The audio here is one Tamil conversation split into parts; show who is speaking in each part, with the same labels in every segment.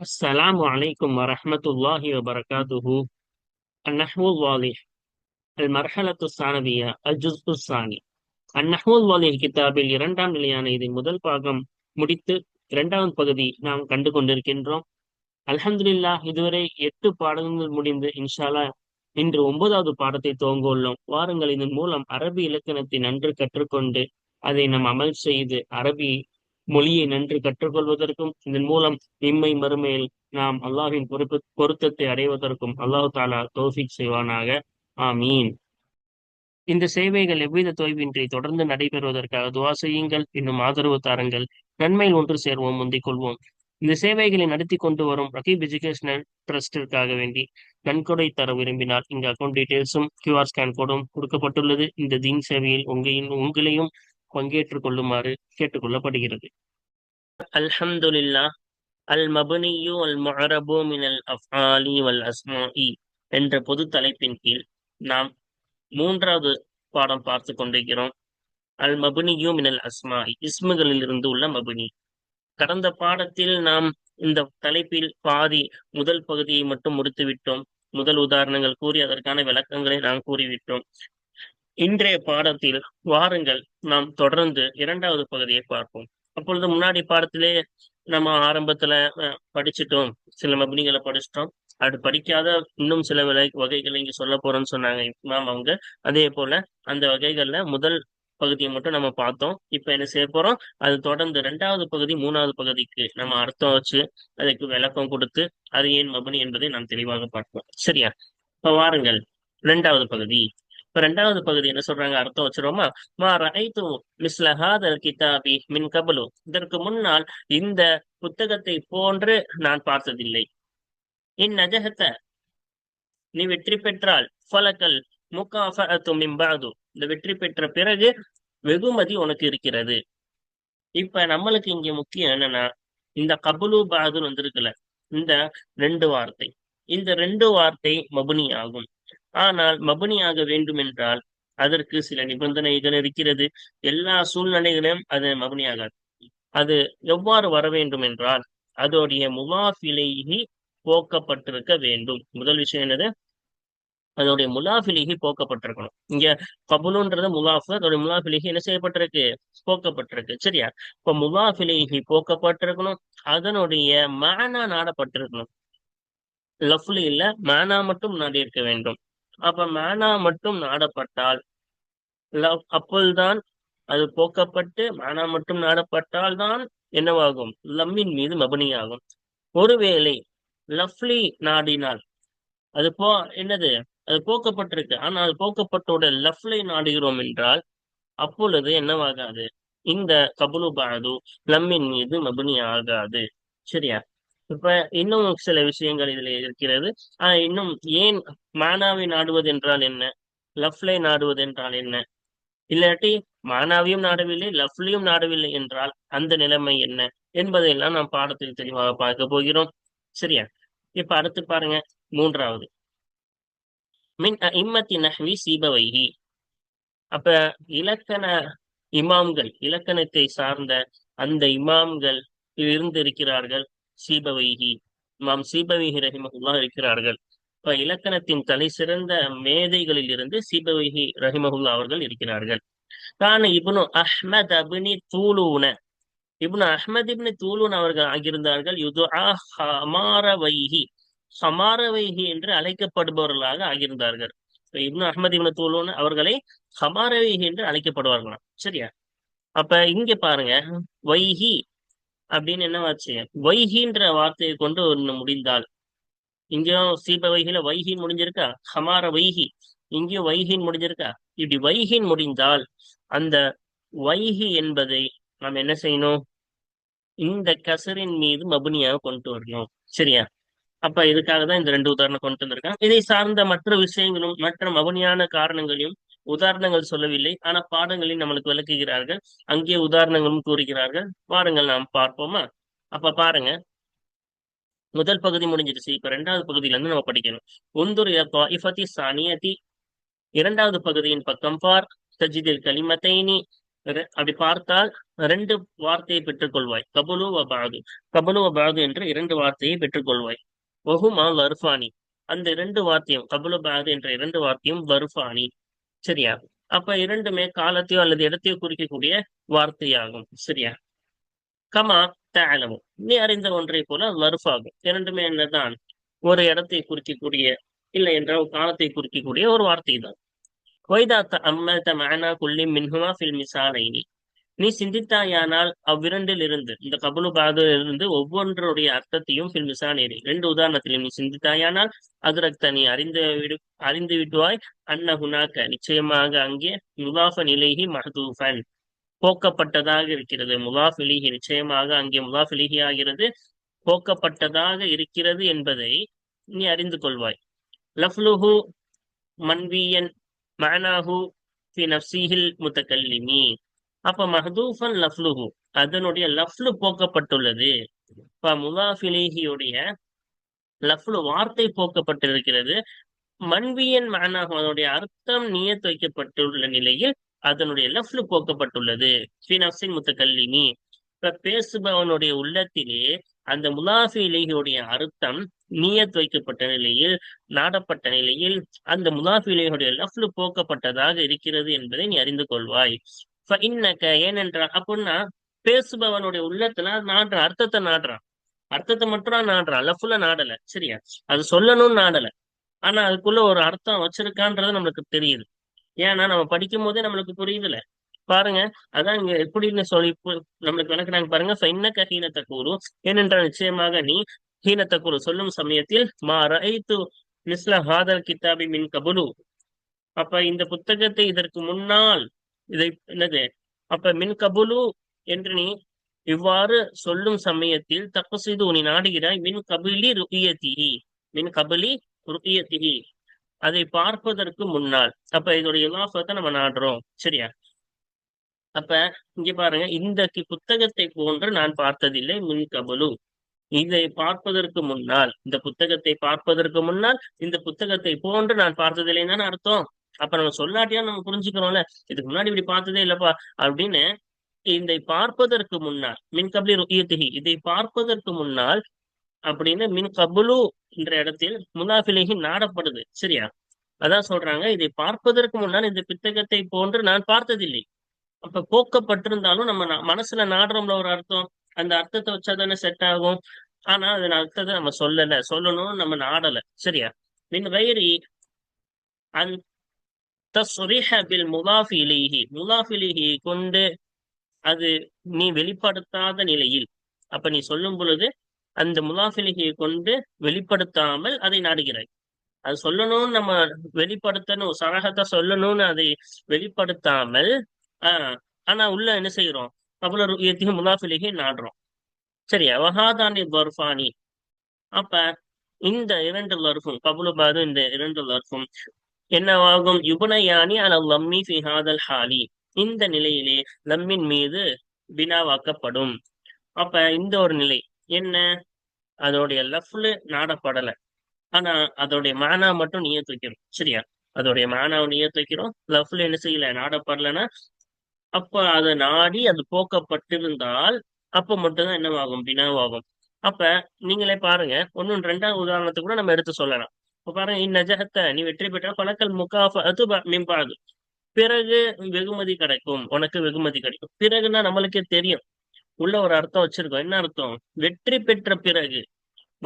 Speaker 1: السلام عليكم ورحمة الله وبركاته النحو الواضح المرحلة الثانوية الجزء الثاني النحو الواضح கிதாபில் இரண்டாம் நிலையான இதில் முதல் பாகம் முடித்து இரண்டாவது பகுதி நாம் கண்டு கொண்டிருக்கின்றோம் அல்ஹம்துலில்லா இதுவரை எட்டு பாடங்கள் முடிந்து இன்ஷாலா இன்று ஒன்பதாவது பாடத்தை துவங்க உள்ளோம் வாருங்கள் இதன் மூலம் அரபி இலக்கணத்தை நன்கு கற்றுக்கொண்டு அதை நாம் அமல் செய்து அரபி மொழியை நன்று கற்றுக்கொள்வதற்கும் இதன் மூலம் இம்மை மறுமையில் நாம் அல்லாஹின் பொறுப்பு பொருத்தத்தை அடைவதற்கும் அல்லாஹு தாலா தோஃபிக் செய்வானாக. ஆமீன். இந்த சேவைகள் எவ்வித தொய்வின்றி தொடர்ந்து நடைபெறுவதற்காக துவா செய்யுங்கள். இன்னும் ஆதரவு தாருங்கள். நன்மையில் ஒன்று சேர்வோம் முந்திக் கொள்வோம். இந்த சேவைகளை நடத்தி கொண்டு வரும் ரகீப் எஜுகேஷனல் ட்ரஸ்டிற்காக வேண்டி நன்கொடை தர விரும்பினால் இங்கு அக்கௌண்ட் டீடைல்ஸும் கியூஆர் ஸ்கேன் கோடும் கொடுக்கப்பட்டுள்ளது. இந்த தீன் சேவையில் உங்களின் உங்களையும் பங்கேற்றுக் கொள்ளுமாறு கேட்டுக்கொள்ளப்படுகிறது. அல்ஹம்துலில்லா அல் மபனியு அல் முஅரபு மினல் அஃபாலி வல் அஸ்மாஇ என்ற பொது தலைப்பின் கீழ் நாம் மூன்றாவது பாடம் பார்த்து கொண்டிருக்கிறோம். அல் மபுனியு மினல் அஸ்மாஇ இஸ்முகளில் இருந்து உள்ள மபுனி. கடந்த பாடத்தில் நாம் இந்த தலைப்பில் பாதி முதல் பகுதியை மட்டும் முடித்துவிட்டோம். முதல் உதாரணங்கள் கூறி அதற்கான விளக்கங்களை நாம் கூறிவிட்டோம். இன்றைய பாடத்தில் வாருங்கள் நாம் தொடர்ந்து இரண்டாவது பகுதியை பார்ப்போம். அப்பொழுது முன்னாடி பாடத்திலே நம்ம ஆரம்பத்துல படிச்சுட்டோம். சில மபினிகளை படிச்சிட்டோம். அது படிக்காத இன்னும் சில விலை வகைகளை இங்க சொல்ல போறோம்னு சொன்னாங்க. மேம் அவங்க அதே போல அந்த வகைகள்ல முதல் பகுதியை மட்டும் நம்ம பார்த்தோம். இப்ப என்ன செய்ய போறோம்? அது தொடர்ந்து ரெண்டாவது பகுதி மூணாவது பகுதிக்கு நம்ம அர்த்தம் வச்சு அதுக்கு விளக்கம் கொடுத்து அது ஏன் மபனி என்பதை நாம் தெளிவாக பார்ப்போம். சரியா? இப்ப வாருங்கள். ரெண்டாவது பகுதி. இப்ப ரெண்டாவது பகுதி என்ன சொல்றாங்க? அர்த்தம் வச்சிருவோமா? மா ரைத்து மிஸ்லஹாதல் கிதாபி மின் கபலு. இதற்கு முன்னால் இந்த புத்தகத்தை போன்று நான் பார்த்ததில்லை. இன் நஜகத்த நீ வெற்றி பெற்றால் ஃபலக்கல் முக்காஃபு மிம்பாது இந்த வெற்றி பெற்ற பிறகு வெகுமதி உனக்கு இருக்கிறது. இப்ப நம்மளுக்கு இங்க முக்கியம் என்னன்னா இந்த கபுலு பாதுன்னு வந்திருக்குல்ல இந்த ரெண்டு வார்த்தை. இந்த ரெண்டு வார்த்தை மபுனி ஆகும். ஆனால் மபுனியாக வேண்டும் என்றால் அதற்கு சில நிபந்தனைகள் இருக்கிறது. எல்லா சூழ்நிலைகளிலும் அது மபுனி அது எவ்வாறு வர வேண்டும் என்றால் அதோடைய முலாஃபிலேகி போக்கப்பட்டிருக்க வேண்டும். முதல் விஷயம் என்னது? அதோடைய முலாஃபிலிகி போக்கப்பட்டிருக்கணும். இங்க கபுலுன்றது முலாஃபு அதோடைய முலாஃபிலிகி என்ன செய்யப்பட்டிருக்கு? போக்கப்பட்டிருக்கு. சரியா? இப்ப முலாஃபிலிகி போக்கப்பட்டிருக்கணும். அதனுடைய மேனா நாடப்பட்டிருக்கணும். லஃப்லி இல்ல மேனா மட்டும் நாடி இருக்க வேண்டும். அப்ப மேனா மட்டும் நாடப்பட்டால். லவ் அப்பொழுதுதான் அது போக்கப்பட்டு மேனா மட்டும் நாடப்பட்டால் தான் என்னவாகும் லம்மின் மீது மபனியாகும். ஒருவேளை லஃப்லி நாடினால் அது போ என்னது? அது போக்கப்பட்டிருக்கு. ஆனால் அது போக்கப்பட்டோட லஃப்லை நாடுகிறோம் என்றால் அப்பொழுது என்னவாகாது? இந்த கபுலு பாது லம்மின் மீது மபுனி ஆகாது சரியா? இப்ப இன்னும் சில விஷயங்கள் இதுல இருக்கிறது. ஆஹ் இன்னும் ஏன் மானாவை நாடுவது என்றால் என்ன? லஃப்லை நாடுவது என்றால் என்ன? இல்லாட்டி மானாவையும் நாடவில்லை லஃப்லையும் நாடவில்லை என்றால் அந்த நிலைமை என்ன? என்பதையெல்லாம் நாம் பாடத்தில் தெளிவாக பார்க்க போகிறோம். சரியா? இப்ப அடுத்து பாருங்க மூன்றாவது. மின் இம்மத்தி நஹ்வி சீபவைகி அப்ப இலக்கண இமாம்கள் இலக்கணத்தை சார்ந்த அந்த இமாம்கள் இருந்திருக்கிறார்கள் சீபவைகி. இமாம் சீபவைகி ரஹிமகுல்லா இருக்கிறார்கள். இப்ப இலக்கணத்தின் தலை சிறந்த மேதைகளில் இருந்து சீபவைகி ரஹிமகுல்லா அவர்கள் இருக்கிறார்கள். கான இப்னு அஹ்மத் அபினி தூலூன. இப்னு அஹ்மத் இப்னு தூலூன் அவர்கள் ஆகியிருந்தார்கள். யுது ஹமாரவைஹி ஹமாரவைஹி என்று அழைக்கப்படுபவர்களாக ஆகியிருந்தார்கள். இப்னு அஹ்மத் இப்னு தூலூன் அவர்களை ஹமாரவைஹி என்று அழைக்கப்படுவார்களாம். சரியா? அப்ப இங்க பாருங்க. வைஹி அப்படின்னு என்னவாச்சு? வைகின்ற வார்த்தையை கொண்டு ஒன்று முடிந்தால். இங்கேயும் சீப வைகில வைகின் முடிஞ்சிருக்கா? ஹமார வைகி இங்கேயும் வைகின் முடிஞ்சிருக்கா? இப்படி வைகின் முடிந்தால் அந்த வைகி என்பதை நாம் என்ன செய்யணும்? இந்த கசரின் மீது மபுனியாக கொண்டு வரணும். சரியா? அப்ப இதுக்காக தான் இந்த ரெண்டு உதாரணம் கொண்டு வந்திருக்கான் இதை சார்ந்த மற்ற விஷயங்களும் மற்ற மபுனியான காரணங்களையும் உதாரணங்கள் சொல்லவில்லை. ஆனா பாடங்களில் நம்மளுக்கு விளக்குகிறார்கள். அங்கே உதாரணங்களும் கூறுகிறார்கள். பாருங்கள் நாம் பார்ப்போமா? அப்ப பாருங்க. முதல் பகுதி முடிஞ்சிருச்சு இப்ப ரெண்டாவது பகுதியில இருந்து நம்ம படிக்கணும். உந்துர் இஃபதி சானியதி. இரண்டாவது பகுதியின் பக்கம் பார். தஜிதில் கலிமத்தைனி. அப்படி பார்த்தால் ரெண்டு வார்த்தையை பெற்றுக்கொள்வாய். கபுலு வபாது கபுலு வபாது என்று இரண்டு வார்த்தையை பெற்றுக்கொள்வாய். ஒஹுமா வர்ஃபானி. அந்த இரண்டு வார்த்தையும் கபுலு பாது என்ற இரண்டு வார்த்தையும் வர்ஃபானி. சரியா? அப்ப இரண்டுமே காலத்தையோ அல்லது இடத்தையோ குறிக்கக்கூடிய வார்த்தையாகும். சரியா? கமா தஅலமு. நீ அறிந்த ஒன்றை போல வர்ஃபாகும் இரண்டுமே என்னதான்? ஒரு இடத்தை குறிக்கக்கூடிய இல்லை என்றால் ஒரு காலத்தை குறிக்கக்கூடிய ஒரு வார்த்தை தான் வைதா அம்மத்த மேனா குள்ளி மின்ஹுமா ஃபில் மிசாலைனி. நீ சிந்தித்தாயானால் அவ்விரண்டில் இருந்து இந்த கபலு பாதில் இருந்து ஒவ்வொன்றுடைய அர்த்தத்தையும் ஃபில் மிசானேரி ரெண்டு உதாரணத்திலும் நீ சிந்தித்தாயானால் அதுரக்த நீ அறிந்து விடு அறிந்து விடுவாய். அன்ன ஹுனாக்க நிச்சயமாக அங்கே முலாஃப நிலைகி மஹதூஃபன் போக்கப்பட்டதாக இருக்கிறது. முலாஃப் நிச்சயமாக அங்கே முலாஃப் ஆகிறது போக்கப்பட்டதாக இருக்கிறது என்பதை நீ அறிந்து கொள்வாய். லஃப்லுஹு மன்வியன் மஅனாஹு பி நஃப்ஸிஹில் முத்தகல்லிமி அப்ப மஹதூஃபன் லஃப்லுஹு. அதனுடைய லஃப்லு போக்கப்பட்டுள்ளது. இப்ப முலாஃபிலிஹியுடைய லஃப்லு வார்த்தை போக்கப்பட்டிருக்கிறது. மன்வியன் மஅனாஹு அதனுடைய அர்த்தம் நியத் வைக்கப்பட்டுள்ள நிலையில் அதனுடைய லஃப்லு போக்கப்பட்டுள்ளது. ஃபி நஃப்ஸில் முத்தகல்லிமி. இப்ப பேசுபவனுடைய உள்ளத்திலே அந்த முலாஃபி இலைகளுடைய அர்த்தம் நியத் வைக்கப்பட்ட நிலையில் நாடப்பட்ட நிலையில் அந்த முலாஃபி இலைகளுடைய லஃப்லு போக்கப்பட்டதாக இருக்கிறது என்பதை நீ அறிந்து கொள்வாய். இன்னக்க ஏனென்றால் அப்படின்னா பேசுபவனுடைய உள்ளத்துல நாடுறான் அர்த்தத்தை நாடுறான். அர்த்தத்தை மட்டும் நாடுறான். லஃப்ல நாடல சரியா? அது சொல்லணும்னு நாடல. ஆனா அதுக்குள்ள ஒரு அர்த்தம் வச்சிருக்கான்றது நம்மளுக்கு தெரியுது. ஏன்னா நம்ம படிக்கும் போதே நம்மளுக்கு புரியுதுல. பாருங்க அதான் இங்க எப்படின்னு சொல்லி நம்மளுக்கு விளக்குறாங்க பாருங்க. இன்னக்க ஹீனத்த கூறும் ஏனென்றால் நிச்சயமாக நீ ஹீனத்த கூறு சொல்லும் சமயத்தில் மா ரைத்து மிஸ்ல ஹாதல் கிதாபி மின் கபுலு. அப்ப இந்த புத்தகத்தை இதற்கு முன்னால் இதை என்னது? அப்ப மின் கபுலு என்று நீ இவ்வாறு சொல்லும் சமயத்தில் தப்பு செய்து நீ நாடுகிறாய் மின் கபிலி ருஇயத்திஹி மின் கபிலி ருஇயத்திஹி அதை பார்ப்பதற்கு முன்னால் அப்ப இதோடைய இலாஃபத்தை நம்ம நாடுறோம் சரியா? அப்ப இங்க பாருங்க இந்த கி- புத்தகத்தை போன்று நான் பார்த்ததில்லை மின் கபலு. இதை பார்ப்பதற்கு முன்னால் இந்த புத்தகத்தை பார்ப்பதற்கு முன்னால் இந்த புத்தகத்தை போன்று நான் பார்த்ததில்லைன்னு அர்த்தம்? அப்ப நம்ம சொல்லாட்டியா நம்ம புரிஞ்சுக்கிறோம்ல? இதுக்கு முன்னாடி இப்படி பார்த்ததே இல்லப்பா. அப்படின்னு இதை பார்ப்பதற்கு முன்னால் மின் கபலி ருஇயத்திஹி இதை பார்ப்பதற்கு முன்னால் அப்படின்னு மின் கபுலு என்ற இடத்தில் முனாஃபிலிஹி நாடப்படுது. சரியா? அதான் சொல்றாங்க இதை பார்ப்பதற்கு முன்னால் இந்த புத்தகத்தை போன்று நான் பார்த்ததில்லை. அப்ப போக்கப்பட்டிருந்தாலும் நம்ம மனசுல நாடுறோம்ல ஒரு அர்த்தம். அந்த அர்த்தத்தை வச்சா தானே செட் ஆகும். ஆனா அது அர்த்தத்தை நம்ம சொல்லல. சொல்லணும் நம்ம நாடல. சரியா? மின் வயிறு அந் தஸ்ரிஹ பில் முலாஃபி இலைஹி கொண்டு அது நீ வெளிப்படுத்தாத நிலையில். அப்ப நீ சொல்லும் பொழுது அந்த முலாஃபிலிகியை கொண்டு வெளிப்படுத்தாமல் அதை நாடுகிறாய். அது சொல்லணும்னு நம்ம வெளிப்படுத்தணும் சரகத்தை சொல்லணும்னு அதை வெளிப்படுத்தாமல் ஆஹ் ஆனா உள்ள என்ன செய்யறோம் அவ்வளவு ருயத்தையும் முலாஃபிலிகை நாடுறோம். சரியா அவஹாதானி பர்ஃபானி அப்ப இந்த இரண்டு லர்ஃபும் கபுலுபாது இந்த இரண்டு லர்ஃபும் என்னவாகும்? யுபனயானி அல லம்மி ஃபி ஹாதல் ஹாலி. இந்த நிலையிலே லம்மின் மீது வினாவாக்கப்படும் அப்ப இந்த ஒரு நிலை என்ன? அதோடைய லஃப்ல நாடப்படல. ஆனா அதோடைய மானா மட்டும் நியத்து வைக்கிறோம் சரியா? அதோடைய மானாவை நியத்து வைக்கிறோம் லஃப்ல என்ன செய்யல? நாடப்படலைன்னா அப்ப அதை நாடி அது போக்கப்பட்டிருந்தால் அப்ப மட்டும்தான் என்னவாகும்? வினாவாகும் அப்ப நீங்களே பாருங்க. ஒன்னும் ரெண்டாவது உதாரணத்தை கூட நம்ம எடுத்து சொல்லலாம். இப்ப பாருங்க இந்நஜகத்தை நீ வெற்றி பெற்ற பலக்கல் முகாஃப அது மிம்பாது பிறகு வெகுமதி கிடைக்கும். உனக்கு வெகுமதி கிடைக்கும். பிறகுன்னா நம்மளுக்கே தெரியும். உள்ள ஒரு அர்த்தம் வச்சிருக்கோம். என்ன அர்த்தம்? வெற்றி பெற்ற பிறகு.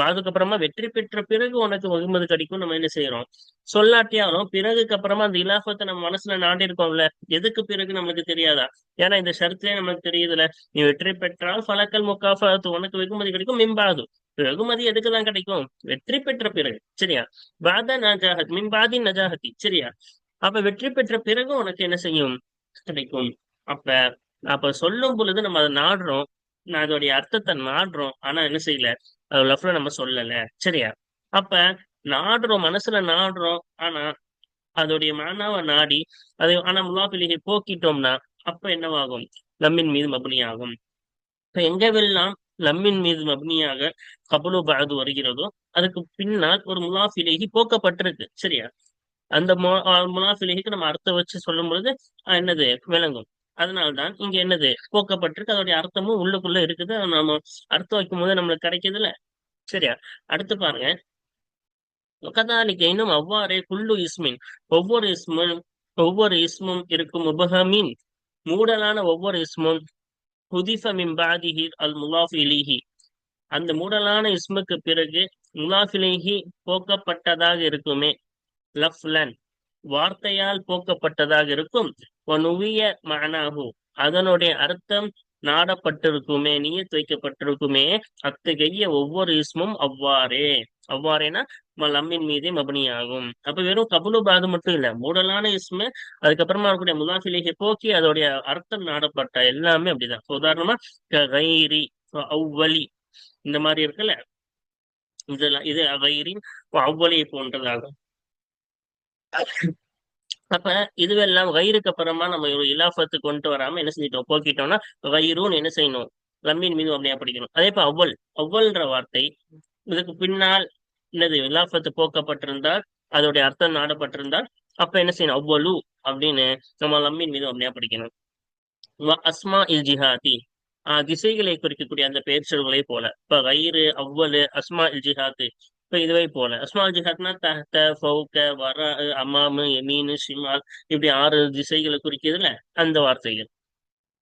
Speaker 1: அதுக்கு அப்புறமா வெற்றி பெற்ற பிறகு உனக்கு வெகுமதி கிடைக்கும். நம்ம என்ன செய்யறோம்? சொல்லாட்டியாலும் பிறகுக்கு அப்புறமா அந்த இலாபத்தை நம்ம மனசுல நாட்டிருக்கோம்ல இருக்கோம்ல எதுக்கு பிறகு நம்மளுக்கு தெரியாதா? ஏன்னா இந்த ஷரத்துலயே நமக்கு தெரியுதுல நீ வெற்றி பெற்றால் பலக்கல் முக்காஃபத்து உனக்கு வெகுமதி கிடைக்கும். மிம்பாது வெகுமதி எதுக்குதான் கிடைக்கும்? வெற்றி பெற்ற பிறகு. சரியா? பாத நஜாஹத். மிம்பாதி நஜாகத்தி சரியா? அப்ப வெற்றி பெற்ற பிறகு உனக்கு என்ன செய்யும்? கிடைக்கும். அப்ப அப்ப சொல்லும் பொழுது நம்ம அதை நாடுறோம். நான் அதோடைய அர்த்தத்தை நாடுறோம். ஆனா என்ன செய்யல? லவ்ல நம்ம சொல்லல. சரியா? அப்ப நாடுறோம் மனசுல நாடுறோம். ஆனா அதோடைய மானாவை நாடி அதை ஆனா முலாபிலிகை போக்கிட்டோம்னா அப்ப என்னவாகும்? லம்மின் மீது மபுனியாகும். இப்ப எங்கவெல்லாம் லம்மின் மீது மபுனியாக கபலு பாது வருகிறதோ அதுக்கு பின்னால் ஒரு முலாஃபிலேகி போக்கப்பட்டிருக்கு. சரியா? அந்த முலாஃபிலேகிக்கு நம்ம அர்த்தம் வச்சு சொல்லும் பொழுது அஹ் என்னது? விளங்கும். அதனால்தான் இங்க என்னது? போக்கப்பட்டிருக்கு. அதோடைய அர்த்தமும் உள்ளுக்குள்ள இருக்குது. அதை அர்த்தம் வைக்கும் போது நம்மளுக்கு கிடைக்குதுல்ல? சரியா? அடுத்து பாருங்க. கதாலிக்க இன்னும் அவ்வாறே குள்ளு இஸ்மின். ஒவ்வொரு இஸ்மும் ஒவ்வொரு இஸ்மும் இருக்கும் உபகமின் மூடலான ஒவ்வொரு இஸ்மும். புதிஃப மின் பாதிஹி அல் முலாஃபிலிஹி அந்த மூடலான இஸ்முக்கு பிறகு முலாஃபிலிஹி போக்கப்பட்டதாக இருக்குமே. லஃப்லன். வார்த்தையால் போக்கப்பட்டதாக இருக்கும். நுவிய மனாகு அதனுடைய அர்த்தம் நாடப்பட்டிருக்குமே நியத் வைக்கப்பட்டிருக்குமே அத்தகைய ஒவ்வொரு இஸ்மும் அவ்வாறே. அவ்வாறேனா லம்மின் மீதே மபனியாகும். அப்ப வெறும் கபுலு பாது மட்டும் இல்ல மூடலான இஸ்மு அதுக்கப்புறமா இருக்கக்கூடிய முலாஃபிலிகை போக்கி அதோடைய அர்த்தம் நாடப்பட்ட எல்லாமே அப்படிதான். உதாரணமா கைரி அவ்வலி இந்த மாதிரி இருக்குல்ல? இதெல்லாம் இது அவைரின் அவ்வளியை போன்றதாகும். அப்ப இதுவெல்லாம் வயிறுக்கு அப்புறமா நம்ம ஒரு கொண்டு வராம என்ன செஞ்சிட்டோம்? போக்கிட்டோம்னா வயிறுன்னு என்ன செய்யணும்? லம்மின் மீது அப்படியா படிக்கணும். அதே போல அவ்வள் அவ்வள்ன்ற வார்த்தை இதுக்கு பின்னால் என்னது? இலாபத்து போக்கப்பட்டிருந்தால் அதோடைய அர்த்தம் நாடப்பட்டிருந்தால் அப்ப என்ன செய்யணும்? அவ்வளு அப்படின்னு நம்ம லம்மின் மீது அப்படியா படிக்கணும். அஸ்மா இல் ஜிஹாதி. ஆஹ் திசைகளை குறிக்கக்கூடிய அந்த பெயர் சொல்களை போல. இப்ப வயிறு அவ்வளு அஸ்மா இல் ஜிஹாத்து இப்ப இதுவே போல அஸ்மால் ஜிஹாத்னா தஹ்த ஃபவுக்க வர அமாமு எமீனு ஷிமால் இப்படி ஆறு திசைகளை குறிக்கிறதுல அந்த வார்த்தைகள்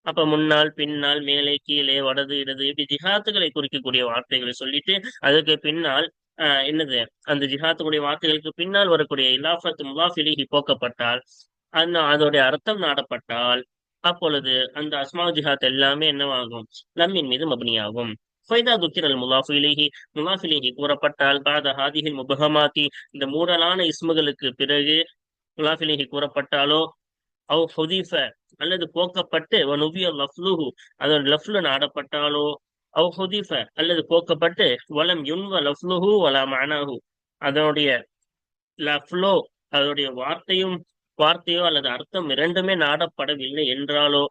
Speaker 1: அப்ப முன்னால் பின்னால் மேலே கீழே வடது இடது இப்படி ஜிஹாத்துகளை குறிக்கக்கூடிய வார்த்தைகளை சொல்லிட்டு அதுக்கு பின்னால் ஆஹ் என்னது அந்த ஜிஹாத்துடைய வார்த்தைகளுக்கு பின்னால் வரக்கூடிய இலாஃபத் முலாஃபிலிஹி போக்கப்பட்டால் அந்த அதோடைய அர்த்தம் நாடப்பட்டால் அப்பொழுது அந்த அஸ்மா ஜிஹாத் எல்லாமே என்னவாகும் லம்மின் மீது மபனியாகும் ஃபைதா துக்கிரல் முலாஃபிலிஹி. முலாஃபிலேஹி கூறப்பட்டால் பாத ஹாதிஹில் முபகமாத்தி இந்த மூடலான இஸ்முகளுக்கு பிறகு முலாஃபிலிஹி கூறப்பட்டாலோ அவ் ஹுதீஃப அல்லது போக்கப்பட்டு நுபிய லஃப்லுஹு அதோட லஃப்லு நாடப்பட்டாலோ அவ் ஹுதீஃப அல்லது போக்கப்பட்டு வலம் யுன்வ லஃப்லுஹு வலா அனாஹு அதனுடைய லஃப்லோ அதனுடைய வார்த்தையும் வார்த்தையோ அல்லது அர்த்தம் இரண்டுமே நாடப்படவில்லை என்றாலோ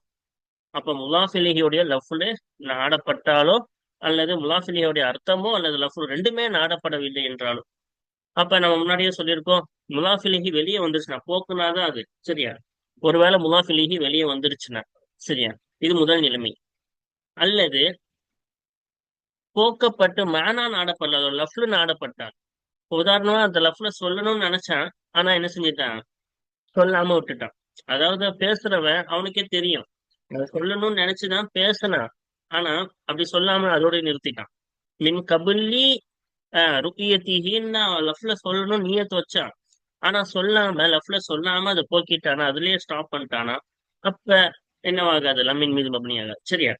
Speaker 1: அப்ப முலாஃபிலேஹியுடைய லஃப்லு நாடப்பட்டாலோ அல்லது முலாஃபிலியோடைய அர்த்தமோ அல்லது லஃபு ரெண்டுமே நாடப்படவில்லை என்றாலும். அப்ப நம்ம முன்னாடியே சொல்லியிருக்கோம் முலாஃபிலிஹி வெளியே வந்துருச்சுன்னா போக்குனாதான் அது சரியா? ஒருவேளை முலாஃபிலிஹி வெளியே வந்துருச்சுன்னா சரியா? இது முதல் நிலைமை. அல்லது போக்கப்பட்டு மேனா நாடப்படல அதோட லஃப்ல நாடப்பட்டான் உதாரணமா அந்த லஃப்ல சொல்லணும்னு நினைச்சான் ஆனா என்ன செஞ்சிட்டான்? சொல்லாம விட்டுட்டான். அதாவது பேசுறவன் அவனுக்கே தெரியும். சொல்லணும்னு நினைச்சுதான் பேசினான். ஆனா அப்படி சொல்லாம அதோட நிறுத்திட்டான். மின் கபுல்லி ருக்கியத்திகின்னு லஃப்ல சொல்லணும் நீயத்து வச்சான். ஆனா சொல்லாம லஃப்ல சொல்லாம அதை போக்கிட்டானா அதுலயே ஸ்டாப் பண்ணிட்டானா அப்ப என்னவாகாது? லம்மின் மீது மபனி ஆகாது. சரியா?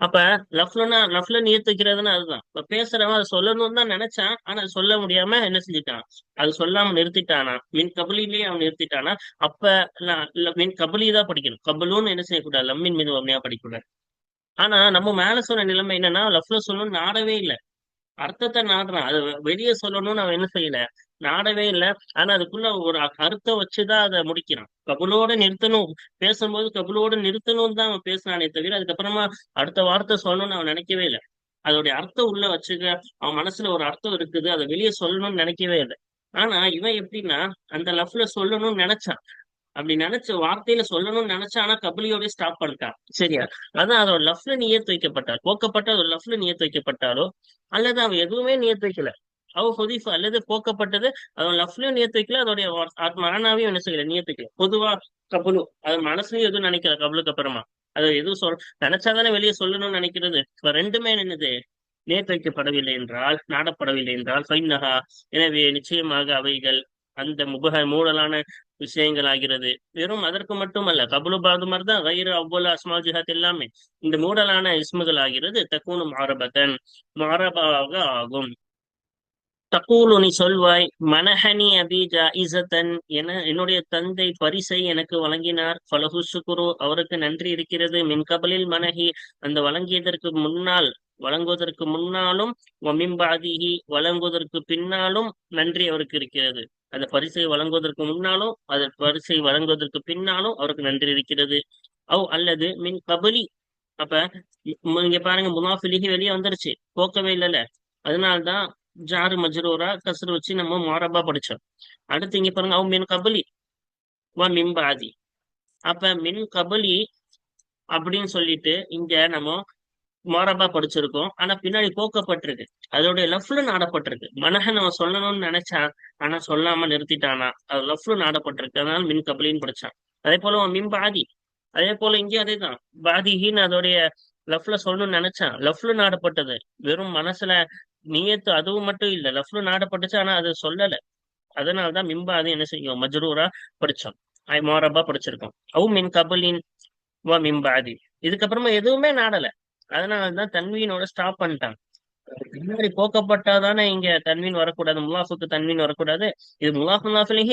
Speaker 1: அப்ப லஃப்லனா லஃப்ல நியத்து அதுதான். இப்ப பேசுறவன் அதை சொல்லணும்னு தான் நினைச்சான் ஆனா அது சொல்ல முடியாம என்ன செஞ்சுட்டான்? அது சொல்லாம நிறுத்திட்டானா? மின் கபலிலேயே அவன் நிறுத்திட்டானா? அப்ப மின் கபலி தான் படிக்கணும். கபலுன்னு என்ன செய்யக்கூடாது? லம்மின் மீது மபனியா படிக்கக்கூடாது. ஆனா நம்ம மேல சொன்ன நிலைமை என்னன்னா லஃப்ல சொல்லணும்னு நாடவே இல்லை. அர்த்தத்தை நாடுறான். அது வெளியே சொல்லணும்னு அவன் என்ன செய்யல? நாடவே இல்லை. ஆனா அதுக்குள்ள ஒரு அர்த்தம் வச்சுதான் அதை முடிக்கிறான். கபுலோட நிறுத்தணும். பேசும்போது கபுலோட நிறுத்தணும்னு தான் அவன் பேசுனானே தவிர அதுக்கப்புறமா அடுத்த வார்த்தை சொல்லணும்னு அவன் நினைக்கவே இல்லை. அதோடைய அர்த்தம் உள்ள வச்சுக்க அவன் மனசுல ஒரு அர்த்தம் இருக்குது. அதை வெளியே சொல்லணும்னு நினைக்கவே இல்லை. ஆனா இவன் எப்படின்னா அந்த லஃப்ல சொல்லணும்னு நினைச்சான். அப்படி நினைச்ச வார்த்தையில சொல்லணும்னு நினைச்சா ஆனா கபலியோட ஸ்டாப் பண்ணிட்டான். சரியா? அதான் அதோட லஃப்ல நியத்து வைக்கப்பட்டாள் போக்கப்பட்ட அதோட லஃப்ல நியத்து வைக்கப்பட்டாலோ அல்லது அவன் எதுவுமே நியத்து வைக்கல அவ ஹொதீஃப் அல்லது போக்கப்பட்டது அதோட லஃப்லயும் நியத்து வைக்கல அதோடைய மரணாவையும் என்ன செய்யல நியத்து வைக்கல பொதுவா கபலு அது மனசுலயும் எதுவும் நினைக்கல கபலுக்கு அப்புறமா. அது எதுவும் சொல் நினைச்சாதானே வெளியே சொல்லணும்னு நினைக்கிறது. இப்ப ரெண்டுமே என்னது? நேற்று வைக்கப்படவில்லை என்றால் நாடப்படவில்லை என்றால் ஃபைனஹா எனவே நிச்சயமாக அவைகள் அந்த முபக மூடலான விஷயங்கள் ஆகிறது வெறும் அதற்கு மட்டுமல்ல கபுலு பாது மாதிரிதான் கயிறு அவ்வளவு அஸ்மா ஜிஹாத் எல்லாமே இந்த மூடலான இஸ்முகள் ஆகிறது தக்கூனு மாரபத்தன் மாரபாக ஆகும். தக்கூலு நீ சொல்வாய் மனஹனி அபிஜா இசத்தன் என என்னுடைய தந்தை பரிசை எனக்கு வழங்கினார். பலகு சுக்குரு அவருக்கு நன்றி இருக்கிறது. மின்கபலில் மனஹி அந்த வழங்கியதற்கு முன்னால் வழங்குவதற்கு முன்னாலும் ஒமிம்பாதிகி வழங்குவதற்கு பின்னாலும் நன்றி அவருக்கு இருக்கிறது. அந்த பரிசை வழங்குவதற்கு முன்னாலும் அது பரிசை வழங்குவதற்கு பின்னாலும் அவருக்கு நன்றி இருக்கிறது. அவ் அல்லது மின் கபலி. அப்ப இங்க பாருங்க முனாஃபிலிகி வெளியே வந்துருச்சு. போக்கவே இல்லைல்ல. அதனால்தான் ஜாரு மஜ்ரூரா கசரு வச்சு நம்ம மாரபா படிச்சோம். அடுத்து இங்க பாருங்க அவ் மின் கபலி. வா மின்பாதி. அப்ப மின் கபலி அப்படின்னு சொல்லிட்டு இங்க நம்ம மாரபா படிச்சிருக்கோம். ஆனா பின்னாடி போக்கப்பட்டிருக்கு. அதோடைய லஃப்ல நாடப்பட்டிருக்கு. மனக நம்ம சொல்லணும்னு நினைச்சான். ஆனா சொல்லாம நிறுத்திட்டானா. அது லஃப்ல நாடப்பட்டிருக்கு. அதனால மின் கபலின்னு படிச்சான். அதே போல மின் பாதி. அதே போல இங்கேயும் அதேதான். பாதிஹின்னு அதோடைய லஃப்ல சொல்லணும்னு நினைச்சான். லஃப்ல நாடப்பட்டது. வெறும் மனசுல நியத்து அதுவும் மட்டும் இல்ல. லஃப்ல நாடப்பட்டுச்சு. ஆனா அது சொல்லல. அதனாலதான் மின்பாதி என்ன செய்யும்? மஜ்ரூரா படிச்சோம் ஐ மோரபா படிச்சிருக்கோம் அவு மின் கபலின் வா மின்பாதி இதுக்கப்புறமா எதுவுமே நாடலை. அதனாலதான் தன்வீனோட ஸ்டாப் பண்ணிட்டாங்க. பின்னாடி போக்கப்பட்டாதானே இங்க தன்வீன் வரக்கூடாது முலாஃபுக்கு தன்வீன் வரக்கூடாது. இது முலாஃப்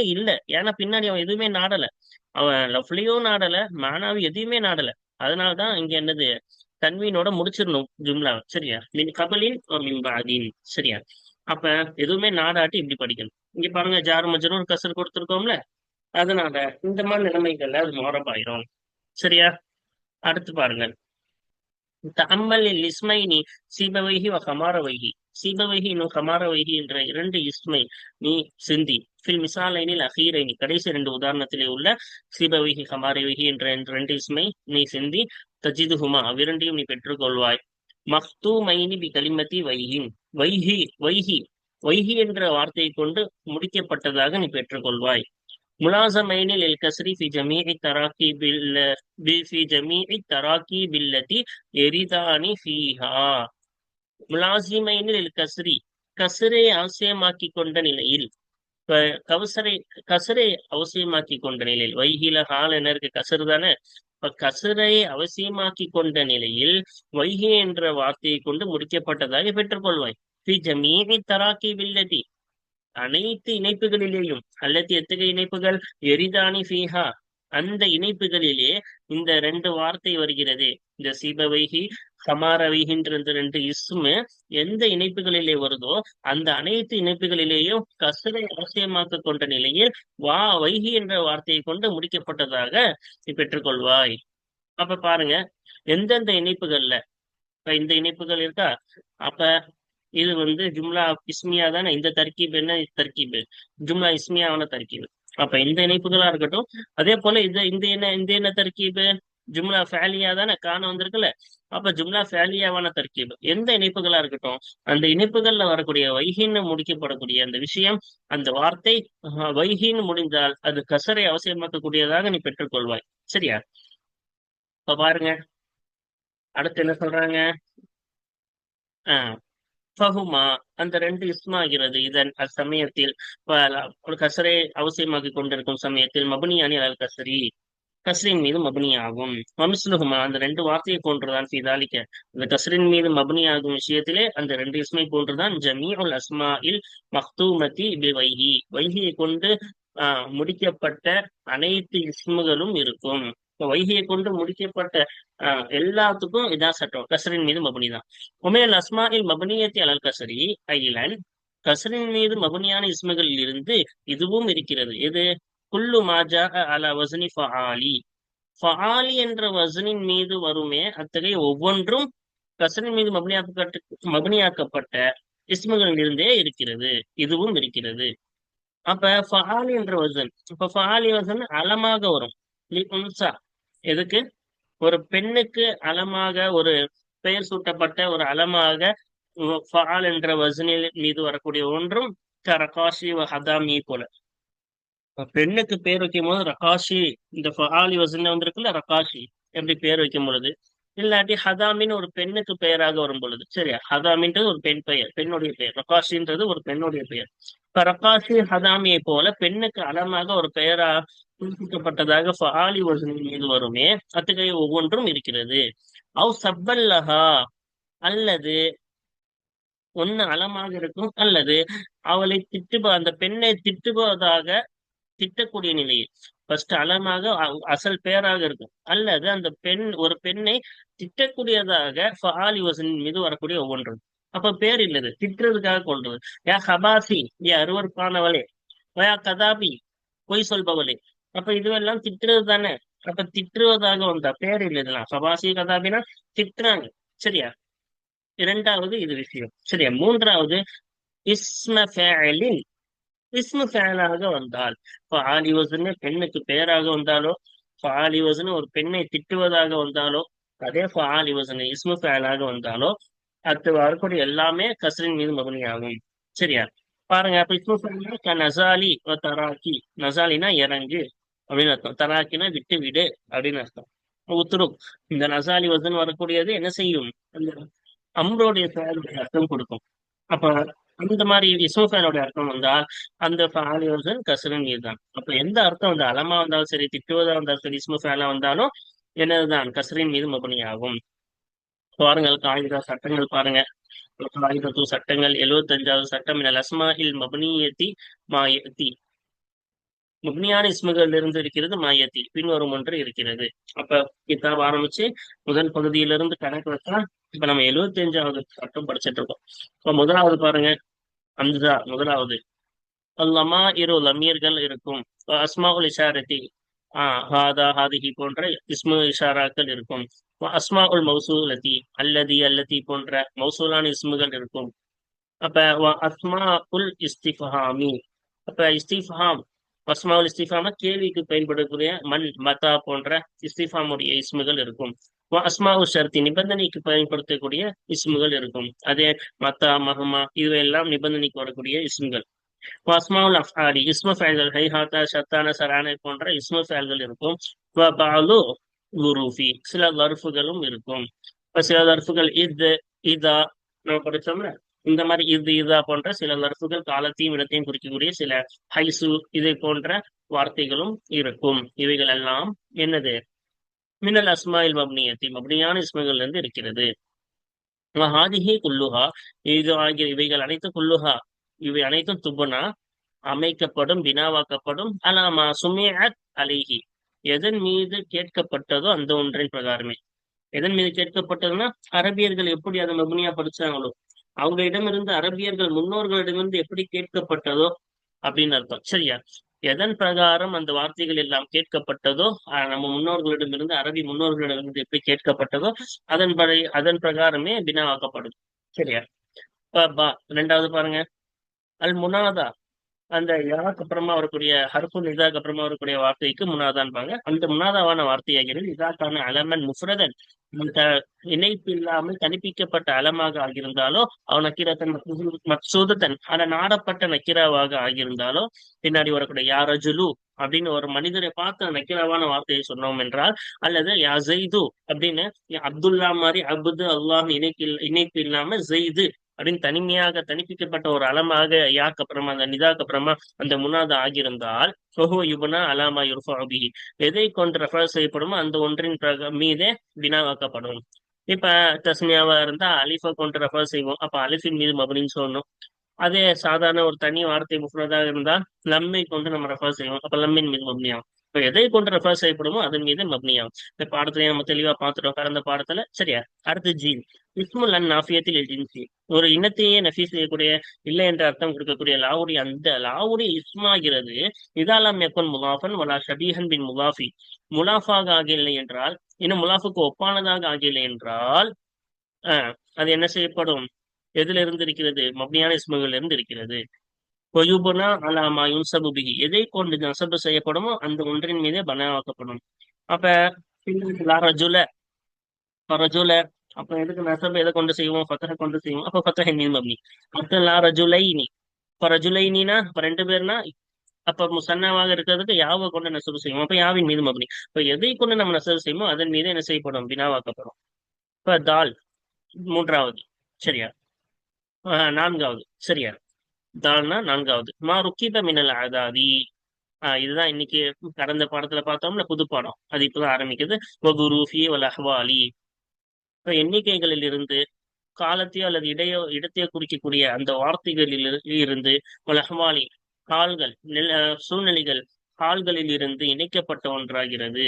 Speaker 1: இல்ல. ஏன்னா பின்னாடி அவன் எதுவுமே நாடல. அவன் லஃப்லியும் நாடல மானாவி எதுவுமே நாடல. அதனாலதான் இங்க என்னது தன்வீனோட முடிச்சிடணும் ஜும்லா. சரியா? மின் கபலின் மின் பாதீன் சரியா? அப்ப எதுவுமே நாடாட்டி இப்படி படிக்கணும். இங்க பாருங்க ஜார் ஒரு கசர் கொடுத்துருக்கோம்ல? அதனால இந்த மாதிரி நிலைமைகள்ல அது மோரப்பாயிரும் சரியா? அடுத்து பாருங்க தஅம்மல் இஸ்மைனி சீபவைகி வ கமாரவைஹி சீபவைகி இன்னும் கமாரவைஹி என்ற இரண்டு இஸ்மை நீ சிந்தி. ஃபில் மிசாலைனில் அஹீரைனி கடைசி ரெண்டு உதாரணத்திலே உள்ள சீபவைஹி கமாரவைஹி என்ற ரெண்டு இஸ்மை நீ சிந்தி. தஜிது ஹுமா அவ்விரண்டையும் நீ பெற்றுக்கொள்வாய். மஹ்தூ மைனி பி கலிமதி வைஹின் வைஹி வைஹி வைஹி என்ற வார்த்தையை கொண்டு முடிக்கப்பட்டதாக நீ பெற்றுக்கொள்வாய். முலாசமைனில் இல் கஸ்ரி ஃபி ஜமீ தராக்கி பில் ஃபி ஜமீ தராக்கி பில்லதி எரிதானி ஃபீஹா முலாசிமைனில் இல் கஸ்ரி கசரை அவசியமாக்கி கொண்ட நிலையில் கவசரை கசரை அவசியமாக்கி கொண்ட நிலையில் வைகில ஹால் என்ன இருக்கு கசரு தானே இப்ப கசரை அவசியமாக்கி கொண்ட நிலையில் வைகி என்ற வார்த்தையை கொண்டு முடிக்கப்பட்டதாக பெற்றுக்கொள்வாய் ஃபி ஜமீ தராக்கி வில்லதி அனைத்து இணைப்புகளிலேயும் அல்லது எத்தகைய இணைப்புகள்? எரிதானி ஃபீஹா. அந்த இணைப்புகளிலே இந்த ரெண்டு வார்த்தை வருகிறது. இந்த சீபவைகி சமாரவைகின்ற இந்த ரெண்டு இஸ்மு எந்த இணைப்புகளிலே வருதோ அந்த அனைத்து இணைப்புகளிலேயும் கசரை அவசியமாக்க கொண்ட நிலையில் வா வைகி என்ற வார்த்தையை கொண்டு முடிக்கப்பட்டதாக நீ பெற்றுக்கொள்வாய். அப்ப பாருங்க எந்தெந்த இணைப்புகள்ல? இப்ப இந்த இணைப்புகள் இருக்கா? அப்ப இது வந்து ஜும்லா இஸ்மியா தானே? இந்த தர்கீப் என்ன தர்கீப்? ஜும்லா இஸ்மியாவான தர்கீப். அப்ப இந்த இணைப்புகளா இருக்கட்டும். அதே போல இது இந்த என்ன இந்த என்ன தர்கீப்? ஜும்லா ஃபேலியா தானே? காண வந்திருக்குல்ல. அப்ப ஜும்லா ஃபேலியாவான தர்க்கீப் எந்த இணைப்புகளா இருக்கட்டும்? அந்த இணைப்புகள்ல வரக்கூடிய வைகின்னு முடிக்கப்படக்கூடிய அந்த விஷயம் அந்த வார்த்தை வைகின்னு முடிந்தால் அது கசரை அவசியமாக்கக்கூடியதாக நீ பெற்றுக்கொள்வாய். சரியா? இப்ப பாருங்க. அடுத்து என்ன சொல்றாங்க? ஆஹ் ஃபஹுமா அந்த ரெண்டு இஸ்மாகிறது இதன் அச்சமயத்தில் ஒரு கசரை அவசியமாக்கி கொண்டிருக்கும் சமயத்தில் மபுனியானி அல் கசரி கசரின் மீது மபுனியாகும். ஆகும் அந்த ரெண்டு வார்த்தையை போன்றுதான் பிதாலிக்க அந்த கசரின் மீது மபுனியாகும் விஷயத்திலே அந்த ரெண்டு இஸ்மை போன்றுதான் ஜமீஉல் அஸ்மா இல் மஹ்தூமதி பி வைஹி வைஹியை கொண்டு ஆஹ் முடிக்கப்பட்ட அனைத்து இஸ்முகளும் இருக்கும். வைகையை கொண்டு முடிக்கப்பட்ட ஆஹ் எல்லாத்துக்கும் இதான் சட்டம். கசரின் மீது மபுனி தான். உமேல் அஸ்மாயில் மபுனியத்தை அலல் கசரி ஐலன் கசரின் மீது மபுனியான இஸ்முகளில் இருந்து இதுவும் இருக்கிறது. எது? குல்லு மாஜா அல வசனி ஃபஹாலி ஃபஹாலி என்ற வசனின் மீது வருமே அத்தகைய ஒவ்வொன்றும் கசரின் மீது மபுனியாக்கப்பட்ட மபுனியாக்கப்பட்ட இஸ்முகளில் இருந்தே இருக்கிறது. இதுவும் இருக்கிறது. அப்ப ஃபஹாலி என்ற வசன் இப்ப ஃபஹாலி வசன் அலமாக வரும். உன்சா. எதுக்கு? ஒரு பெண்ணுக்கு அலமாக ஒரு பெயர் சூட்டப்பட்ட ஒரு அலமாக ஃபால் என்ற வசனில் மீது வரக்கூடிய ஒன்றும் ரகாஷி ஹதாமி போல. பெண்ணுக்கு பேர் வைக்கும் போது ரகாஷி இந்த ஃபஹாலி வசன வந்திருக்குல்ல ரகாஷி எப்படி பேர் வைக்கும் பொழுது? இல்லாட்டி ஹதாமின்னு ஒரு பெண்ணுக்கு பெயராக வரும் பொழுது. சரியா? ஹதாமின்றது ஒரு பெண் பெயர் பெண்ணுடைய பெயர். ரகாஷின்றது ஒரு பெண்ணுடைய பெயர். இப்ப ரகாஷி ஹதாமியை போல பெண்ணுக்கு அலமாக ஒரு பெயரா குறிப்பிட்டப்பட்டதாக ஃபஹாலி வசனின் மீது வருமே அத்தகைய ஒவ்வொன்றும் இருக்கிறது. அவ் சப்பல்லஹா அல்லது ஒன்னு அலமாக இருக்கும் அல்லது அவளை திட்டுப அந்த பெண்ணை திட்டுவதாக திட்டக்கூடிய நிலையில். ஃபர்ஸ்ட் அலமாக அசல் பெயராக இருக்கும். அல்லது அந்த பெண் ஒரு பெண்ணை திட்டக்கூடியதாக ஃபஹாலி வசனின் மீது வரக்கூடிய ஒவ்வொன்றும். அப்ப பேர் இல்லது திட்டுறதுக்காக கொண்டது. யா ஹபாசி யா அருவறுப்பானவளே யா கதாபி பொய் சொல்பவளே. அப்ப இதுவெல்லாம் திட்டுறது தானே? அப்ப திட்டுவதாக வந்தா பேர் இல்லை இதெல்லாம்? சபாசி கதாபினா திட்டுறாங்க. சரியா? இரண்டாவது இது விஷயம். சரியா? மூன்றாவது இஸ்ம ஃபேலின். இஸ்ம ஃபேலாக வந்தால் இப்போ ஆலிவசன் பெண்ணுக்கு பெயராக வந்தாலோ ஃபாலி ஒரு பெண்ணை திட்டுவதாக வந்தாலோ அதே ஆலிவசன் இஸ்மு ஃபேலாக வந்தாலோ அது வரக்கூடிய எல்லாமே கசரின் மீது மபனியாகும் சரியா? பாருங்க அப்ப இஸ்மு ஃபேலா நசாலி தராக்கி. நசாலினா இறங்கு. அப்படின்னு அர்த்தம். தராக்கினா விட்டு விடு அப்படின்னு அர்த்தம். உத்தரும் இந்த நசாலி வசன் வரக்கூடியது என்ன செய்யும்? அந்த அம்ரோடைய சாருடைய அர்த்தம் கொடுக்கும். அப்ப அந்த மாதிரி இஸ்மோஃபேனுடைய அர்த்தம் வந்தால் அந்த ஃபேலி வசன் கசரின் மீது தான் அப்ப எந்த அர்த்தம் வந்து அலமா வந்தாலும் சரி திட்டுவதா இருந்தாலும் சரி இஸ்மோஃபேலா வந்தாலும் என்னதுதான்? கசரின் மீது மபனியாகும். பாருங்கள் காகிதா சட்டங்கள் பாருங்க. காகிதத்து சட்டங்கள் எழுபத்தஞ்சாவது சட்டம். என லஸ்மா இல் மபனியத்தி மாயத்தி. முக்னியான இஸ்முகள் இருந்து இருக்கிறது மாயத்தி. பின்வரும் ஒன்று இருக்கிறது. அப்ப கிதாப் ஆரம்பிச்சு முதல் பகுதியிலிருந்து கணக்கு வச்சா இப்ப நம்ம எழுபத்தி அஞ்சாவது மட்டும் படிச்சுட்டு இருக்கோம். இப்ப முதலாவது பாருங்க. அம்சா முதலாவது. அல்லமா இரு லமீர்கள் இருக்கும். அஸ்மா உல் இஷாரத்தி. ஆஹ் ஹாதா ஹாதிஹி போன்ற இஸ்மு இஷாராக்கள் இருக்கும். அஸ்மா உல் மௌசூலத்தி. அல்லதி அல்லதி போன்ற மௌசூலான இஸ்முகள் இருக்கும். அப்ப அஸ்மா உல் இஸ்திஃபஹாமி அப்ப இஸ்திஃபாம் அஸ்மாவுல் இஸ்திஃபாம கேள்விக்கு பயன்படக்கூடிய மண் மதா போன்ற இஸ்திஃபாமுடைய இஸ்முகள் இருக்கும். அஸ்மாவு ஷர்த்தி நிபந்தனைக்கு பயன்படுத்தக்கூடிய இஸ்முகள் இருக்கும். அதே மத்தா மஹமா இவையெல்லாம் நிபந்தனைக்கு வரக்கூடிய இஸ்முகள். அஸ்மாவுல் அஃபாலி இஸ்மு ஃபேல்கள் ஹைஹாத்தா ஷத்தான சரான போன்ற இஸ்மு ஃபேல்கள் இருக்கும். பாலு குரூஃபி சில வர்ஃபுகளும் இருக்கும். சில லர்ஃபுகள் இது இதா நம்ம படிச்சோம்ல? இந்த மாதிரி இது இதா போன்ற சில லர்ஃபுகள் காலத்தையும் இடத்தையும் குறிக்கக்கூடிய சில ஹைசு இதை போன்ற வார்த்தைகளும் இருக்கும். இவைகள் எல்லாம் என்னது? மின்னல் அஸ்மாயில் மப்னியத்தி மப்னியான இஸ்மைகள் இருந்து இருக்கிறது. ஹாதிஹி குல்லுஹா. இது ஆகிய இவைகள் அனைத்து குல்லுஹா. இவை அனைத்தும் துபனா அமைக்கப்படும் வினாவாக்கப்படும். அலாமா சுமியத் அலிஹி. எதன் மீது கேட்கப்பட்டதோ அந்த ஒன்றின் பிரகாரமே. எதன் மீது கேட்கப்பட்டதுன்னா அரபியர்கள் எப்படி அதை மபுனியா படிச்சாங்களோ அவங்க இடமிருந்து அரபியர்கள் முன்னோர்களிடமிருந்து எப்படி கேட்கப்பட்டதோ அப்படின்னு அர்த்தம். சரியா? எதன் பிரகாரம் அந்த வார்த்தைகள் எல்லாம் கேட்கப்பட்டதோ நம்ம முன்னோர்களிடமிருந்து அரபி முன்னோர்களிடமிருந்து எப்படி கேட்கப்பட்டதோ அதன் படி அதன் பிரகாரமே பினாவாக்கப்படும் சரியா? பா ரெண்டாவது பாருங்க. அல் முனாதா அந்த யாருக்கு அப்புறமா வரக்கூடிய ஹர்ஃபுல் இதாக்கு அப்புறமா வரக்கூடிய வார்த்தைக்கு முன்னாதான்பாங்க. அந்த முன்னாதாவான வார்த்தையாகிறது இதாக்கான அலமன் முஃப்ரதன். அந்த இணைப்பு இல்லாமல் தனிப்பிக்கப்பட்ட அலமாக ஆகியிருந்தாலோ அவன் நக்கீரத்தன் மத்சூதத்தன் அந்த நாடப்பட்ட நக்கீராவாக ஆகியிருந்தாலோ பின்னாடி வரக்கூடிய யாரஜுலு அப்படின்னு ஒரு மனிதரை பார்த்து நக்கீராவான வார்த்தையை சொன்னோம் என்றால் அல்லது யா ஜெய்து அப்படின்னு அப்துல்லா மாதிரி அபுது அல்லாஹ் இணைப்பு இணைப்பு இல்லாம ஜெய்து அப்படின்னு தனிமையாக தனிப்பிக்கப்பட்ட ஒரு அலமாக யாக்கு அப்புறமா அந்த நிதாக்கு அப்புறமா அந்த முனாத ஆகியிருந்தால் சொஹோ யுபனா அலாமா யுர்ஃபாபி எதை கொண்டு ரெஃபர் செய்யப்படுமோ அந்த ஒன்றின் பிரக மீதே வினாவாக்கப்படும். இப்ப தஸ்மியாவா இருந்தா அலிஃபை கொண்டு ரெஃபர் செய்வோம். அப்ப அலிஃபின் மீது அப்படின்னு சொல்லணும். அதே சாதாரண ஒரு தனி வார்த்தை முஃப்ரதாக இருந்தால் லம்மை கொண்டு நம்ம ரெஃபர் செய்வோம். அப்ப லம்மின் மீது மபனியாகும். எதை கொண்டு ரெஃபர் செய்யப்படுமோ அதன் மீது மப்னியாகும். இந்த பாடத்திலேயே நம்ம தெளிவா பார்த்துட்டோம். கடந்த பாடத்துல சரியா? அடுத்து ஜீன். இஸ்முல் அன் நாஃபியத்தில் எஜின்சி ஒரு இனத்தையே நஃபி செய்யக்கூடிய இல்லை என்ற அர்த்தம் கொடுக்கக்கூடிய லாவுடி அந்த லாவுடி இஸ்மாகிறது இதாலாம் மெக்கன் முலாஃபன் வலா ஷபீஹன் பின் முலாஃபி. முலாஃபாக ஆகியவில்லை என்றால் இன்னும் முலாஃபுக்கு ஒப்பானதாக ஆகியவில்லை என்றால் அது என்ன செய்யப்படும்? எதுல இருந்து இருக்கிறது? மப்னியான இஸ்முகள் இருந்து இருக்கிறது. கொயுபனா அலாமா யுன்சபுபிகி எதை கொண்டு நசபு செய்யப்படுமோ அந்த ஒன்றின் மீதே பனாவாக்கப்படும் அப்ப ரஜுல. ரஜுல அப்ப எதுக்கு நசபு எதை கொண்டு செய்வோம்? ஃபத்தக கொண்டு செய்வோம். அப்ப ஃபத்தக மீன் மப்னி அடுத்து லா ரஜுலைனி. இப்ப ரஜுலைனா இப்ப ரெண்டு பேர்னா அப்ப முசன்னாவாக இருக்கிறதுக்கு யாவை கொண்டு நெசவு செய்வோம்? அப்ப யாவின் மீது மப்னி இப்ப எதை கொண்டு நம்ம நெசவு செய்வோமோ அதன் மீது என்ன செய்யப்படும்? வினாவாக்கப்படும். இப்ப தால் மூன்றாவது. சரியா? நான்காவது. சரியா? தால்னா நான்காவது. மா ருக்கித மினல் அதாதி. இதுதான் இன்னைக்கு கடந்த பாடத்துல பார்த்தோம்ல புது பாடம் அது இப்பதான் ஆரம்பிக்குது. வகுரூஃபி வல் அஹ்வாலி எண்ணிக்கைகளில் இருந்து காலத்தையோ அல்லது இடையோ இடத்தையோ குறிக்கக்கூடிய அந்த வார்த்தைகளில் இருந்து வல் அஹ்வாலி கால்கள் சூழ்நிலைகள் கால்களில் இருந்து இணைக்கப்பட்ட ஒன்றாகிறது.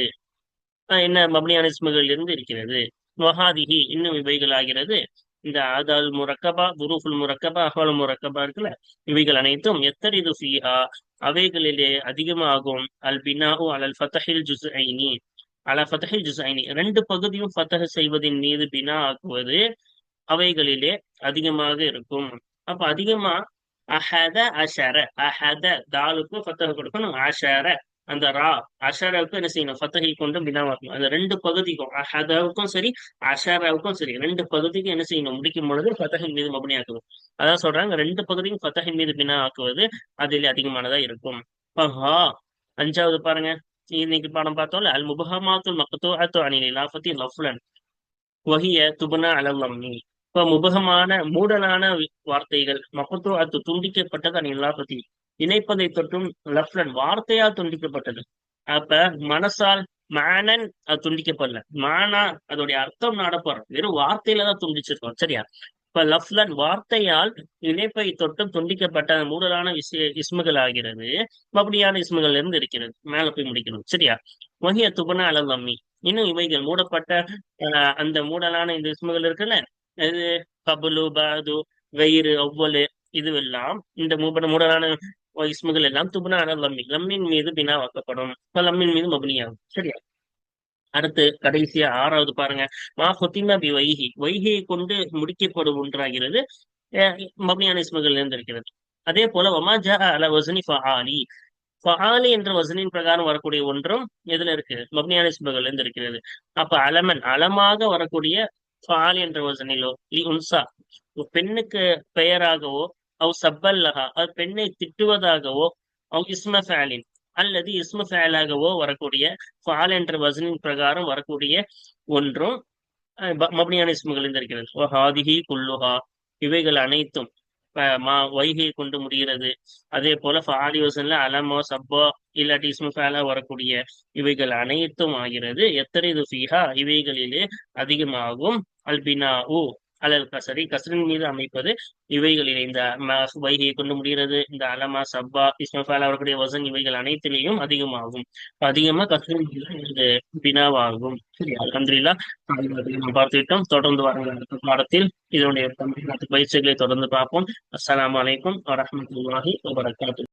Speaker 1: என்ன மப்னியானிஸ்முகளில் இருந்து இருக்கிறது. மகாதிகி இன்னும் இவைகள் ஆகிறது இந்த ஆதால் முரக்கபா குருகுல் முரக்கபா அஹ்வால் முரக்கபா இருக்குல்ல? இவைகள் அனைத்தும் எத்தரிது ஃபீஹா? அவைகளிலே அதிகமாகும். அல் பினாஹு அலல் ஃபத்தஹில் ஜுஸ் ஐனி அல ஃபத்தஹில் ஜுஸ் ஐனி ரெண்டு பகுதியும் ஃபத்தஹ செய்வதின் மீது பினா ஆக்குவது அவைகளிலே அதிகமாக இருக்கும். அப்ப அதிகமா அஹத அஷர அஹத தாலுக்கு ஃபத்தஹ கொடுக்கணும். அஷர. அந்த ரா அஷராவுக்கு என்ன செய்யணும்? ஃபத்தகை கொண்டு பினாவாக்கணும் அந்த ரெண்டு பகுதிக்கும் அஹதாவுக்கும் சரி அஷராவுக்கும் சரி ரெண்டு பகுதிக்கும் என்ன செய்யணும்? முடிக்கும் பொழுது ஃபத்தகின் மீது மபனி ஆக்குவது அதான் சொல்றாங்க ரெண்டு பகுதியும் ஃபத்தகின் மீது பினா ஆக்குவது அதில் அதிகமானதா இருக்கும். பஹா அஞ்சாவது பாருங்க. இன்னைக்கு பாடம் பார்த்தோம்ல அல் முபஹமாத்துல் மக்தூஅத்து அனில் இலாஃபத்தி லஃப்லன். வகிய துபனா அலல் இப்ப முபகமான மூடலான வார்த்தைகள் மகத்துவ அத்து துண்டிக்கப்பட்டது அன் இல்லாபத்தி இணைப்பதை தொற்றும் லஃப்லன் வார்த்தையால் துண்டிக்கப்பட்டது. அப்ப மனசால் மேனன் அது துண்டிக்கப்படல. மானா அதோடைய அர்த்தம் நாடப்படுறோம் வெறும் வார்த்தையில தான் துண்டிச்சிருக்கோம் சரியா? இப்ப லஃப்லன் வார்த்தையால் இணைப்பை தொட்டும் துண்டிக்கப்பட்ட மூடலான விஷய இஸ்முகள் ஆகிறது மபடியான இஸ்முகள் இருந்து இருக்கிறது. மேல போய் முடிக்கணும் சரியா? வகிய துபனா அலல் இன்னும் இவைகள் மூடப்பட்ட அந்த மூடலான இந்த இஸ்முகள் இருக்குல்ல? இது கபுலு பாது வயிறு ஒவ்வொரு இதுவெல்லாம் இந்த மூபன மூடலான இஸ்முகள் எல்லாம் துபனான லம்மி லம்மின் மீது பினாவாக்கப்படும் லம்மின் மீது மபுனியாகும். சரியா? அடுத்து கடைசியா ஆறாவது பாருங்க. மா ஹொத்திமா பி வைகி வைகியை கொண்டு முடிக்கப்படும் ஒன்றாகிறது. மபியான இஸ்முகள் இருந்திருக்கிறது அதே போல வமாஜா அல வசனி ஃபஹாலி ஃபஹாலி என்ற வசனின் பிரகாரம் வரக்கூடிய ஒன்றும் எதுல இருக்கு? மப்னியான இஸ்முகள் இருந்திருக்கிறது அப்ப அலமன் அலமாக வரக்கூடிய ஃபஹாலி என்ற வசனிலோ லி உன்சா பெண்ணுக்கு பெயராகவோ அவ் சப்பல்லஹா அது பெண்ணை திட்டுவதாகவோ அவ் இஸ்ம ஃபேலின் அல்லது இஸ்ம ஃபேலாகவோ வரக்கூடிய ஃபால் என்ற வசனின் பிரகாரம் வரக்கூடிய ஒன்றும் மபனியான இஸ்முகள் இருக்கிறது. ஓ ஹாதிஹி குல்லுஹா. இவைகள் அனைத்தும் மா வைகையை கொண்டு முடிகிறது. அதே போல ஃபாலி வசன்ல அலமோ சப்போ இல்லாட்டி இஸ்மஃபேலா வரக்கூடிய இவைகள் அனைத்தும் ஆகிறது. எத்தனை ஃபீஹா? இவைகளிலே அதிகமாகும். அல்பினா ஊ அலல் கசரி கசரின் மீது அமைப்பது இவைகளில். இந்த வைகையை கொண்டு முடிகிறது. இந்த அலமா சப்பா இஸ்மஃபால் அவர்களுடைய வசன் இவைகள் அனைத்திலையும் அதிகமாகும். அதிகமா கசரின் மீது இந்த பினாவாகும் அலமதுல்லா பார்த்துவிட்டோம் தொடர்ந்து வாங்க பாடத்தில். இதனுடைய பயிற்சிகளை தொடர்ந்து பார்ப்போம். அஸ்லாம் வலைக்கும் வரமத்துல்லாஹி வபரகாத்து